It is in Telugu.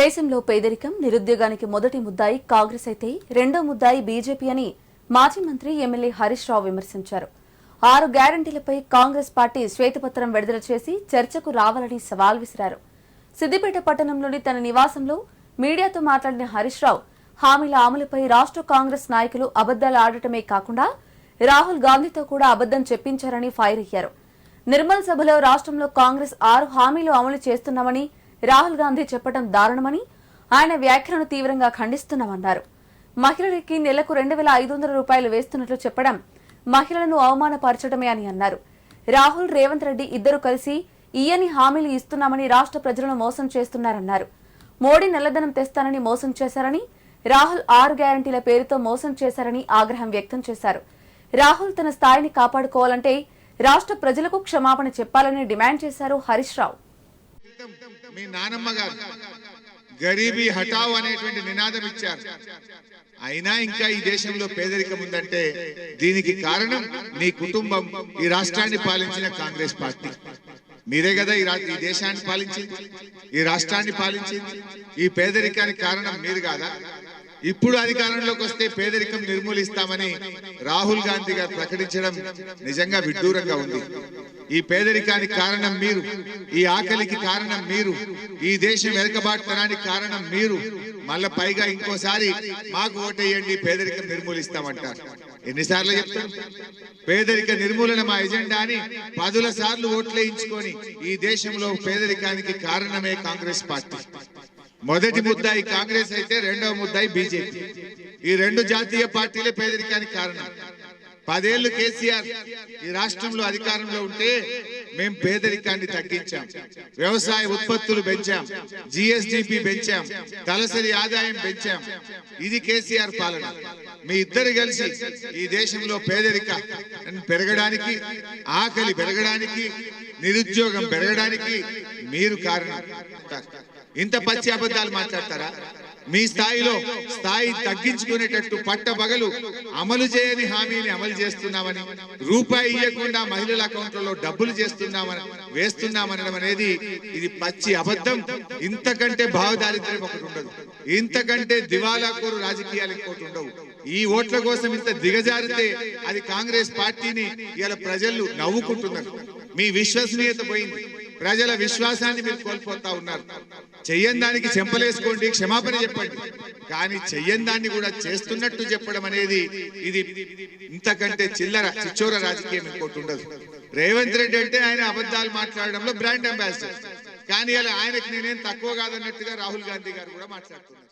దేశంలో పేదరికం నిరుద్యోగానికి మొదటి ముద్దాయి కాంగ్రెస్ అయితే రెండో ముద్దాయి బీజేపీ అని మాజీ మంత్రి ఎమ్మెల్యే హరీష్ రావు విమర్శించారు. ఆరు గ్యారంటీలపై కాంగ్రెస్ పార్టీ శ్వేతపత్రం విడుదల చేసి చర్చకు రావాలని సవాల్ విసిరారు. సిద్దిపేట పట్టణంలోని తన నివాసంలో మీడియాతో మాట్లాడిన హరీష్ రావు హామీల అమలుపై రాష్ట్ర కాంగ్రెస్ నాయకులు అబద్దాలు ఆడటమే కాకుండా రాహుల్ గాంధీతో కూడా అబద్దం చెప్పించారని ఫైర్ అయ్యారు. నిర్మల్ సభలో రాష్ట్రంలో కాంగ్రెస్ ఆరు హామీలు అమలు చేస్తున్నామని రాహుల్ గాంధీ చెప్పడం దారుణమని ఆయన వ్యాఖ్యలను తీవ్రంగా ఖండిస్తున్నామన్నారు. మహిళలకి నెలకు రెండు వేల ఐదు వందల రూపాయలు వేస్తున్నట్లు చెప్పడం మహిళలను అవమానపరచడమే అని అన్నారు. రాహుల్ రేవంత్ రెడ్డి ఇద్దరు కలిసి ఈయని హామీలు ఇస్తున్నామని రాష్ట్ర ప్రజలను మోసం చేస్తున్నారన్నారు. మోడీ నల్లధనం తెస్తానని మోసం చేశారని రాహుల్ ఆరు గ్యారంటీల పేరుతో మోసం చేశారని ఆగ్రహం వ్యక్తం చేశారు. రాహుల్ తన స్థాయిని కాపాడుకోవాలంటే రాష్ట్ర ప్రజలకు క్షమాపణ చెప్పాలని డిమాండ్ చేశారు హరీష్ రావు. మీ నానమ్మ గారు. గరీబీ హటావ్ అనేటువంటి నినాదం ఇచ్చారు. అయినా ఇంకా ఈ దేశంలో పేదరికం ఉందంటే దీనికి కారణం నీ కుటుంబం ఈ రాష్ట్రాన్ని పాలించిన కాంగ్రెస్ పార్టీ. మీరే కదా ఈ ఈ దేశాన్ని పాలించింది ఈ రాష్ట్రాన్ని పాలించింది ఈ పేదరికానికి కారణం మీరు కాదా? ఇప్పుడు అధికారంలోకి వస్తే పేదరికం నిర్మూలిస్తామని రాహుల్ గాంధీ గారు ప్రకటించడం నిజంగా విడ్డూరంగా ఉంది. ఈ పేదరికానికి కారణం మీరు ఈ ఆకలికి కారణం మీరు ఈ దేశం వెనకబాటుతనానికి కారణం మీరు. మళ్ళీ పైగా ఇంకోసారి మాకు ఓటేయండి పేదరికం నిర్మూలిస్తామంటారు. ఎన్నిసార్లు చెప్తాను పేదరిక నిర్మూలన మా ఎజెండా అని పదుల సార్లు ఓట్లేయించుకొని ఈ దేశంలో పేదరికానికి కారణమే కాంగ్రెస్ పార్టీ. మొదటి ముద్దాయి కాంగ్రెస్ అయితే రెండవ ముద్దాయి బీజేపీ. ఈ రెండు జాతీయ పార్టీలే పేదరికానికి కారణం. పదేళ్ళు కేసీఆర్ ఈ రాష్ట్రంలో అధికారంలో ఉంటే మేము పేదరికాన్ని తగ్గించాం. వ్యవసాయ ఉత్పత్తులు పెంచాం. జిఎస్డిపి పెంచాం. తలసరి ఆదాయం పెంచాం. ఇది కేసీఆర్ పాలన. మీ ఇద్దరు కలిసి ఈ దేశంలో పేదరిక పెరగడానికి ఆకలి పెరగడానికి నిరుద్యోగం పెరగడానికి మీరు కారణం. ఇంత పచ్చి అబద్ధాలు మాట్లాడతారా? మీ స్థాయిలో స్థాయి తగ్గించుకునేటట్టు పట్టబగలు అమలు చేయని హామీని అమలు చేస్తున్నామని రూపాయి ఇవ్వకుండా మహిళల అకౌంట్లలో డబ్బులు చేస్తున్నామని వేస్తున్నామనడం అనేది ఇది పచ్చి అబద్ధం. ఇంతకంటే భావదారిద్ర్యం ఒకటి ఉండదు. ఇంతకంటే దివాలాకోరు రాజకీయాలు ఇంకోటి ఉండవు. ఈ ఓట్ల కోసం ఇంత దిగజారితే అది కాంగ్రెస్ పార్టీని ఇలా ప్రజలు నవ్వుకుంటున్నారు. మీ విశ్వసనీయత పోయింది. ప్రజల విశ్వాసాన్ని మీరు కోల్పోతా ఉన్నారు. చెయ్యని దానికి చెంపలేసుకోండి క్షమాపణ చెప్పండి. కానీ చెయ్యని దాన్ని కూడా చేస్తున్నట్టు చెప్పడం అనేది ఇది ఇంతకంటే చిల్లర చిచ్చోర రాజకీయం ఇంకోటి ఉండదు. రేవంత్ రెడ్డి అంటే ఆయన అబద్ధాలు మాట్లాడడంలో బ్రాండ్ అంబాసిడర్. కానీ అలా ఆయనకి నేనేం తక్కువ కాదన్నట్టుగా రాహుల్ గాంధీ గారు కూడా మాట్లాడుతున్నారు.